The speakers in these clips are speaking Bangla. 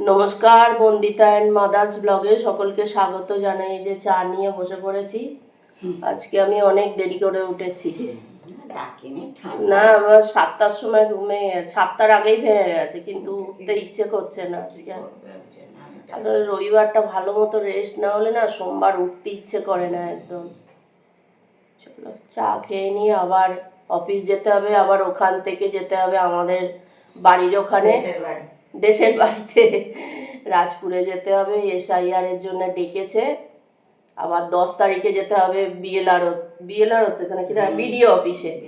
নমস্কার বন্দিতা অ্যান্ড মাদার্স ব্লগে সকলকে স্বাগত জানাই। যে চা নিয়ে বসে পড়েছি। আজকে আমি অনেক দেরি করে উঠেছি। না আমার সাতটার সময় ঘুমে সাতটার আগেই ভেঙে গেছে কিন্তু উঠতে ইচ্ছে করছে না আজকে। আর রবিবারটা ভালো মতো রেস্ট না হলে না সোমবার উঠতে ইচ্ছে করে না একদম। চলো চা খেয়ে নিয়ে আবার অফিস যেতে হবে আবার ওখান থেকে যেতে হবে আমাদের বাড়ির ওখানে। দেশের বাড়িতে। রাজপুরে যেতে হবে এসআইআর এর জন্য ডেকেছে। আবার দশ তারিখে যেতে হবে বিএলআর বিএলআর হতে এখানে কি বিডিও অফিসে।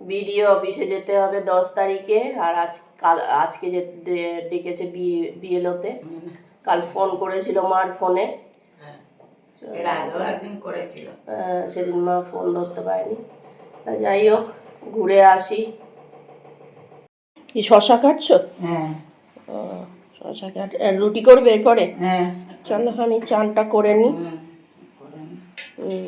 বিডিও। অফিসে যেতে হবে দশ তারিখে। আর আজ কাল আজকে যে ডেকেছে বিএলওতে। কাল ফোন করেছিল মার ফোনে। করেছিল। আহ, সেদিন মা ফোন ধরতে পারেনি। যাই হোক ঘুরে আসি। কি শশা কাটছো? হ্যাঁ। শশা কাট রুটি করবে এরপরে? হ্যাঁ। চলো আমি চানটা করে নিই নি।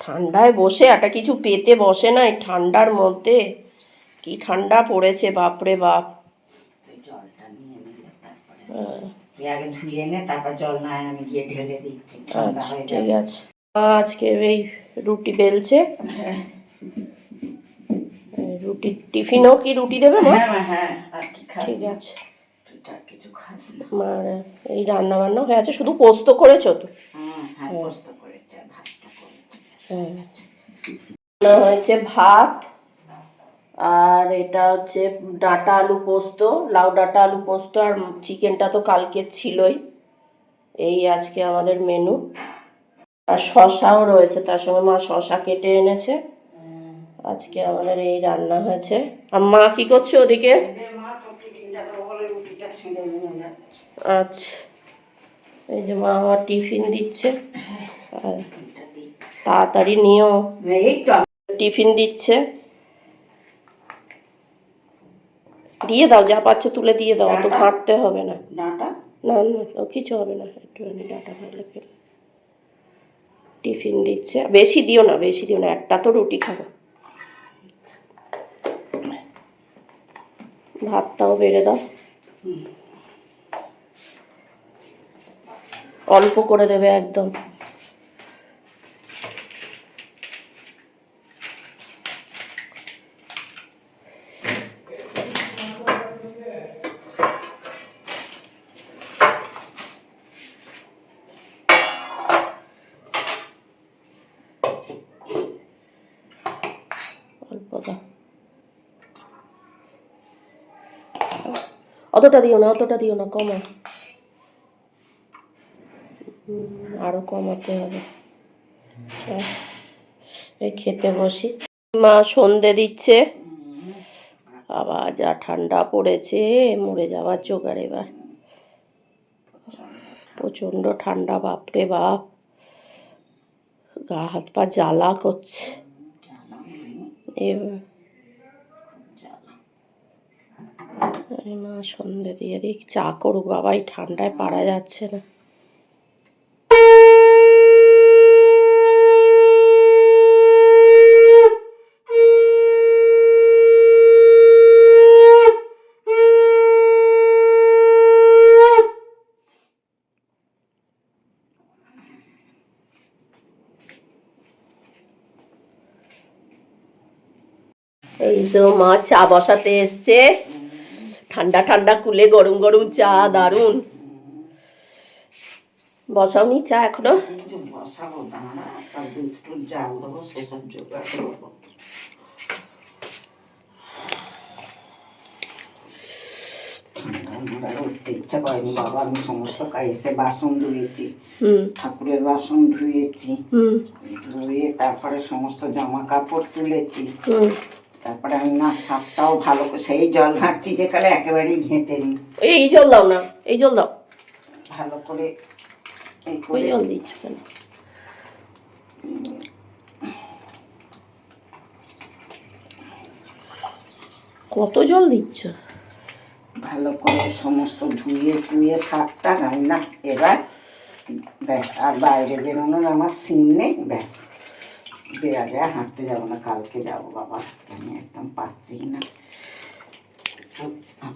ঠান্ডায় বসে একটা কিছু পেতে বসে না এই ঠান্ডার মধ্যে। কি ঠান্ডা পড়েছে বাপরে বাপ। তারপরে। আগে ধুয়ে তারপর জল না আমি গিয়ে ঢেলে দিচ্ছি আচ্ছা হয়ে ঠিক আছে। আজকে এই রুটি বেলছে। হ্যাঁ। রুটি। টিফিনও কি রুটি দেবে মা? হ্যাঁ হ্যাঁ আর কি খাবি? ঠিক আছে। কিছু খাস না। এই রান্না বান্না হয়ে আছে শুধু পোস্ত করেছ তো? হ্যাঁ পোস্ত করেছে ভাতটা করেছে। হ্যাঁ। হয়েছে ভাত আর এটা হচ্ছে ডাটা আলু পোস্ত লাউ ডাটা আলু পোস্ত আর চিকেনটা তো কালকে ছিলই। এই আজকে আমাদের মেনু আর শশাও রয়েছে তার সঙ্গে মা শশা কেটে এনেছে। আজকে আমাদের এই রান্না হয়েছে। আর মা কি করছে ওদিকে? আচ্ছা। এই যে মা আমার টিফিন দিচ্ছে। আর তাড়াতাড়ি নিও। টিফিন দিচ্ছে। দিয়ে দাও যা পাচ্ছ তুলে দিয়ে দাও অত ঘাঁটতে হবে না। না না কিছু হবে না। একটুখানি ডাটা ফেলে ফেলে টিফিন দিচ্ছে। বেশি দিও না বেশি দিও না একটা তো রুটি খাব। ভাতটাও বেড়ে দাও। অল্প করে দেবে একদম অল্প দাও অতটা দিও না, অতটা দিও না, কমা। আরও কমাতে হবে। এই খেতে বসি। মা সন্ধে দিচ্ছে। আবার যা ঠান্ডা পড়েছে, মরে যাওয়ার জোগাড় এবার। প্রচণ্ড ঠান্ডা, বাপরে বাপ। গা হাত পা জ্বালা করছে। এবার এই মা, সন্ধে দিয়ে দিই, চা করুক বাবা, এই ঠান্ডায় পারা যাচ্ছে না। এই তো মা চা বসাতে এসছে। ঠান্ডা ঠান্ডা কুলে গরম গরম চা দারুণ বসাওনি চা এখনও? বসাবো উঠতে ইচ্ছা করেনি বাবা আমি সমস্ত কাজ এসে বাসন ধুয়েছি হুম। ঠাকুরের বাসন ধুয়েছি হুম ধুয়ে তারপরে সমস্ত জামা কাপড় তুলেছি তারপরে আমি না সাপটাও ভালো করে সেই জল ঘাঁটছি যে কালে একেবারেই ঘেঁটে নি। এই জল দাও না এই জল দাও। ভালো করে এই করে জল দিচ্ছ কত জল দিচ্ছ? ভালো করে সমস্ত ধুয়ে টুয়ে সারটা রান্না এবার ব্যাস আর বাইরে বেরোনোর আমার সিন নেই ব্যাস। বেড়া যায় হাঁটতে যাব না কালকে যাব বাবা আজকে আমি একদম পাচ্ছি না।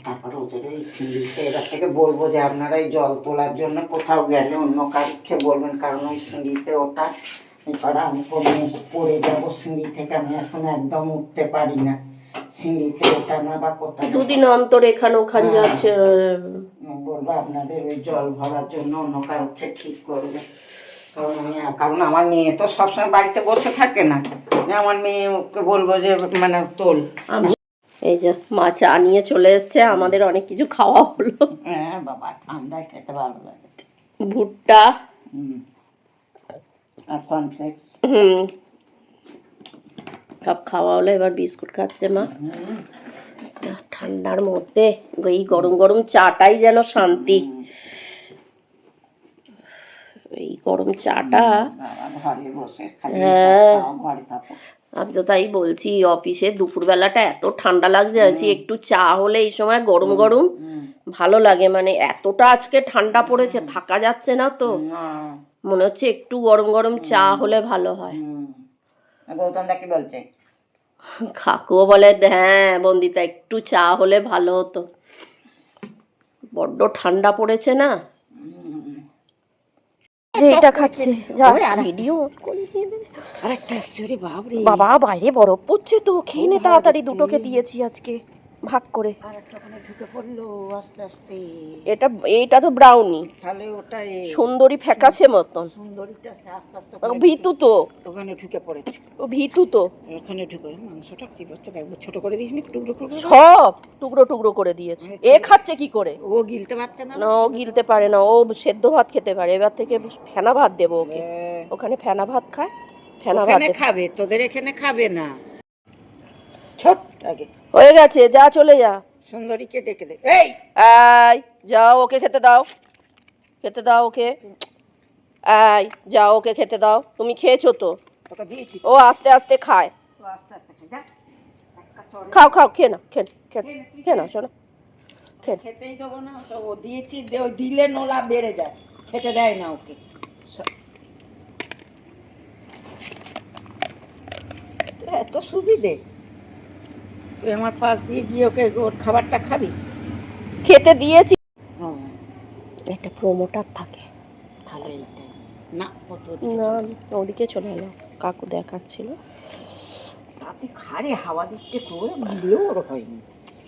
তারপরে ওদের ওই সিঁড়িতে এবার থেকে বলব যে আপনারা এই জল তোলার জন্য কোথাও গেলে অন্য কারকে বলবেন কারণ ওই সিঁড়িতে ওটা এবার আমি কোনো পড়ে যাব সিঁড়ি থেকে আমি এখন একদম উঠতে পারি না। সিঁড়িতে ওঠা না বা কোথাও দুদিন অন্তর এখানে ওখান হ্যাঁ। যাচ্ছে বলব আপনাদের ওই জল ভরার জন্য অন্য কাউকে ঠিক করবে। কারণ আমার মেয়ে তো সবসময় বাড়িতে বসে থাকে না। আমার মেয়েকে বলব যে মানে তোল। আমি এই যে মা চা নিয়ে চলে এসছে আমাদের অনেক কিছু খাওয়া হলো। হ্যাঁ বাবা ঠান্ডায় খেতে ভালো লাগে। ভুট্টা। আর হুম। সব খাওয়া হলো এবার বিস্কুট খাচ্ছে মা। ঠান্ডার মধ্যে এই গরম গরম চাটাই যেন শান্তি। গরম চাটা। হ্যাঁ। আমি তো তাই বলছি অফিসে দুপুরবেলাটা এত ঠান্ডা লাগছে আছি একটু চা হলে এই সময় গরম গরম ভালো লাগে মানে এতটা আজকে ঠান্ডা পড়েছে থাকা যাচ্ছে না তো। মনে হচ্ছে একটু গরম গরম চা হলে ভালো হয়। গৌতম দা কি বলছে? কাকুও বলে হ্যাঁ বন্দিতা একটু চা হলে ভালো হতো। বড্ড ঠান্ডা পড়েছে না? যে এটা খাচ্ছে যা ভিডিও আরেকটা। আসছে রে বাবা বাইরে বরফ পড়ছে তো খেয়ে নে তাড়াতাড়ি দুটোকে দিয়েছি আজকে। ভাগ করে। আর একটা ওখানে ঢুকে পড়ল আস্তে আস্তে। এটা এইটা তো ব্রাউনি তাহলে ওটা সুন্দরী ফ্যাকাশে মতন। সুন্দরীটা আস্তে আস্তে ভীতু তো। ওখানে ঢুকে পড়েছে। ও ভিতু তো। ওখানে ঢুকে মাংসটা কি বাচ্চা দেখব ছোট করে দিস নি টুকরো টুকরো সব টুকরো টুকরো করে দিয়েছে। এ খাচ্ছে কি করে? ও গিলতে পারছে না। না ও গিলতে পারে না। ও সেদ্ধ ভাত খেতে পারে। এবার থেকে ফেনা ভাত দেবো ওকে। হ্যাঁ। ওখানে ফেনা ভাত খায় ফেনা ভাত খাবে তোদের এখানে খাবে না। আগে। হয়ে গেছে যা চলে যা। সুন্দরীকে ডেকে দে। এই! আয় যাও ওকে খেতে দাও। খেতে দাও ওকে। আয় যাও ওকে খেতে দাও। তুমি খেয়েছো তো? তোকে দিয়েছি। ও আস্তে আস্তে খায়। আস্তে আস্তে খা, যা খাও খাও খেয়ে না খেয়ে খেয়ে খেয়ে না শোনো খেতেই দেবো না তো ও দিয়েছি দে- দিলে নোলা বেড়ে যায়। খেতে দেয় না ওকে। এত সুবিধে। তুই আমার পাশ দিয়ে গিয়ে ওকে ওর খাবারটা খাবি? খেতে দিয়েছি। একটা প্রোমোটার থাকে। তাহলে এইটাই। না না ওদিকে চলে এলো কাকু দেখাচ্ছিল। তাতে খারে হাওয়া করে দিলেও ওর হয়নি।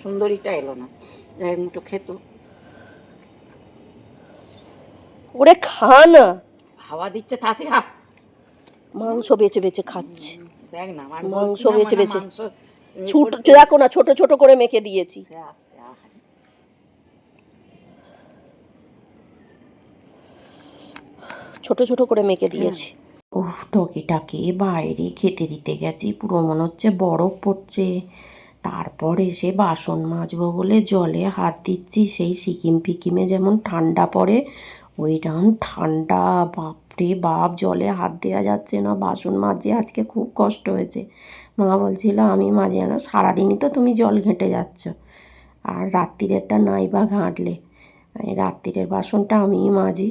সুন্দরীটা এলো না। এক মুঠো খেত। ওরে খা না। হাওয়া দিচ্ছে তাতে মাংস বেছে বেছে খাচ্ছে। দেখ না মাংস বেছে মানে বেছে। মাংস ছোট দেখো না ছোট ছোট করে মেখে দিয়েছি। ছোট ছোট করে মেখে দিয়েছি। উফ টকিটাকে বাইরে খেতে দিতে গেছি পুরো মনে হচ্ছে বরফ পড়ছে। তারপর এসে বাসন মাজবো বলে জলে হাত দিচ্ছি সেই সিকিম ফিকিমে যেমন ঠান্ডা পড়ে ওইরকম ঠান্ডা বাপরে, বাপ জলে হাত দেওয়া যাচ্ছে না, বাসন মাজে, আজকে খুব কষ্ট হয়েছে। মা বলছিল, আমি মাঝে না, সারাদিনই তো তুমি জল ঘেঁটে যাচ্ছ। আর রাত্রিরেরটা নাই বা ঘাঁটলে রাত্রিরের বাসনটা আমিই মাজি।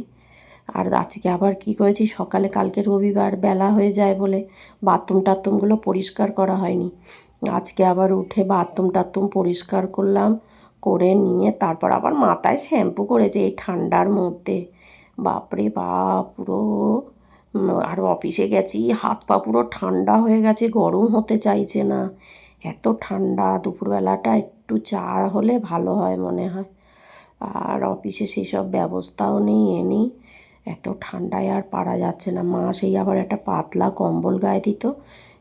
আর আজকে আবার কি করেছি, সকালে কালকে রবিবার বেলা হয়ে যায় বলে বাথরুম টাথরুমগুলো পরিষ্কার করা হয়নি। আজকে আবার উঠে বাথরুম টাথরুম পরিষ্কার করলাম, করে নিয়ে তারপর আবার মাথায় শ্যাম্পু করেছে এই ঠান্ডার মধ্যে। বাপরে বাপ, পুরো আর অফিসে গেছি, হাত পা পুরো ঠান্ডা হয়ে গেছে, গরম হতে চাইছে না। এত ঠান্ডা, দুপুরবেলাটা একটু চা হলে ভালো হয় মনে হয়। আর অফিসে সেই সব ব্যবস্থাও নেই, এ নেই। এত ঠান্ডায় আর পারা যাচ্ছে না। মা সেই আবার একটা পাতলা কম্বল গায়ে দিত,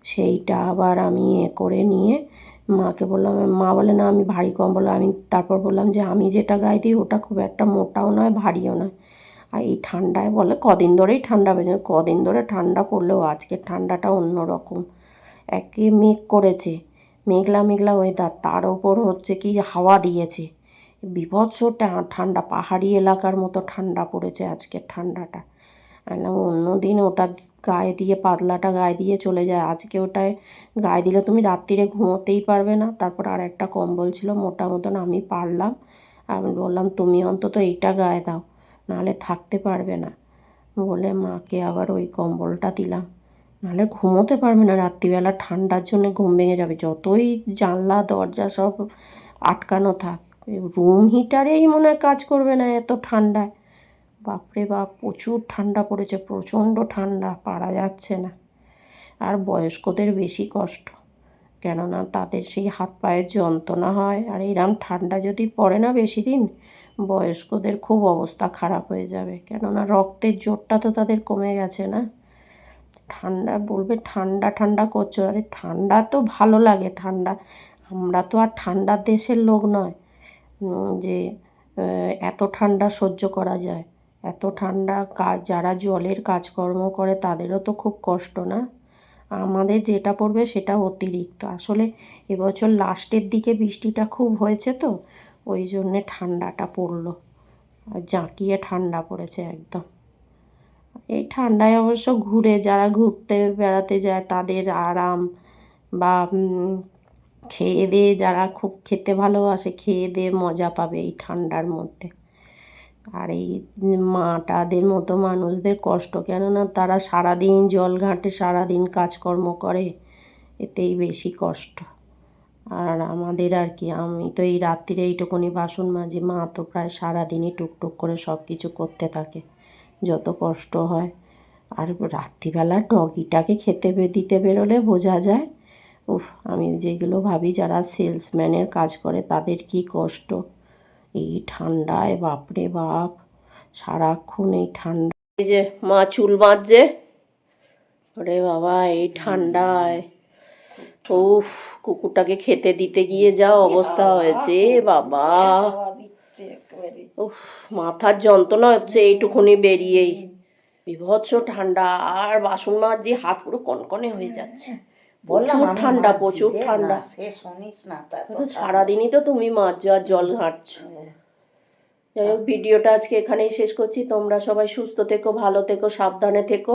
সেইটা আবার আমি এ করে নিয়ে মাকে বললাম, মা বলে, না, আমি ভারী কম্বল। আমি তারপর বললাম যে, আমি যেটা গায়ে দিই, ওটা খুব একটা মোটাও নয়, ভারীও নয়। আর এই ঠান্ডায় বলে কদিন ধরেই ঠান্ডা বেজে কদিন ধরে ঠান্ডা পড়লেও আজকের ঠান্ডাটা অন্যরকম। একে মেঘ করেছে। মেঘলা মেঘলা ওয়েদার তার ওপর হচ্ছে কি হাওয়া দিয়েছে। বিভৎস ঠান্ডা, পাহাড়ি এলাকার মতো ঠান্ডা পড়েছে আজকের ঠান্ডাটা। অন্য দিন ওটা গায়ে দিয়ে, পাতলাটা গায়ে দিয়ে চলে যায়। আজকে ওটায় গায়ে দিলে তুমি রাত্রিরে ঘুমোতেই পারবে না। তারপর আর একটা কম্বল ছিল, মোটা মতন আমি পারলাম। আমি বললাম, তুমি অন্তত এইটা গায়ে দাও। নাহলে থাকতে পারবে না। বলে মাকে আবার ওই কম্বলটা দিলাম। নাহলে ঘুমোতে পারবে না। রাত্রিবেলা ঠান্ডার জন্য ঘুম ভেঙে যাবে। যতই জানলা, দরজা সব আটকানো থাক রুম হিটারেই মনে হয় কাজ করবে না এত ঠান্ডায়। বাপরে বাপ, প্রচুর ঠান্ডা পড়েছে, প্রচণ্ড ঠান্ডা, পারা যাচ্ছে না। আর বয়স্কদের বেশি কষ্ট। কেননা তাদের সেই হাত পায়ের যন্ত্রণা হয়। আর এরম ঠান্ডা যদি পড়ে না বেশি দিন বয়স্কদের খুব অবস্থা খারাপ হয়ে যাবে। কেননা রক্তের জোরটা তো তাদের কমে গেছে না। ঠান্ডা, বলবে ঠান্ডা ঠান্ডা করছ। আরে ঠান্ডা তো ভালো লাগে, ঠান্ডা। আমরা তো আর ঠান্ডার দেশের লোক নয় যে এত ঠান্ডা সহ্য করা যায়। এত ঠান্ডা কাজ যারা জলের কাজকর্ম করে তাদেরও তো খুব কষ্ট না। আমাদের যেটা পড়বে সেটা অতিরিক্ত। আসলে এবছর লাস্টের দিকে বৃষ্টিটা খুব হয়েছে তো ওই জন্যে ঠান্ডাটা পড়ল। আর জাঁকিয়ে ঠান্ডা পড়েছে একদম। এই ঠান্ডায় অবশ্য ঘুরে, যারা ঘুরতে বেড়াতে যায় তাদের আরাম বা খেয়ে দিয়ে যারা খুব খেতে ভালোবাসে খেয়ে দিয়ে মজা পাবে এই ঠান্ডার মধ্যে। আর এই মাটাদের মতো মানুষদের কষ্ট, কেননা তারা সারাদিন জল ঘাটে, সারাদিন কাজকর্ম করে, এতেই বেশি কষ্ট। আর আমাদের আর কি, আমি তো এই রাত্রিরে এইটুকুনি বাসন মাজি। মা তো প্রায় সারাদিনই টুকটুক করে সব কিছু করতে থাকে, যত কষ্ট হয়। আর রাত্রিবেলা ডগিটাকে খেতে দিতে বেরোলে বোঝা যায়, উফ, আমি যেগুলো ভাবি যারা সেলসম্যানের কাজ করে তাদের কি কষ্ট। এই ঠান্ডায়, বাপরে বাপ, সারাক্ষণ এই ঠান্ডা। এই যে মা চুল বাঁধছে, ওরে বাবা, এই ঠান্ডায়। উফ কুকুরটাকে খেতে দিতে গিয়ে যা অবস্থা হয়েছে বাবা। উফ মাথার যন্ত্রণা হচ্ছে এইটুকুনি বেরিয়েই। বিভৎস ঠান্ডা আর বাসন মাজছি হাত পুরো কনকনে হয়ে যাচ্ছে। বললাম প্রচুর ঠান্ডা প্রচুর ঠান্ডা। সারাদিনই তো তুমি মাজছো আর জল ঘাঁটছো। যাই হোক ভিডিওটা আজকে এখানেই শেষ করছি। তোমরা সবাই সুস্থ থেকো ভালো থেকো সাবধানে থেকো।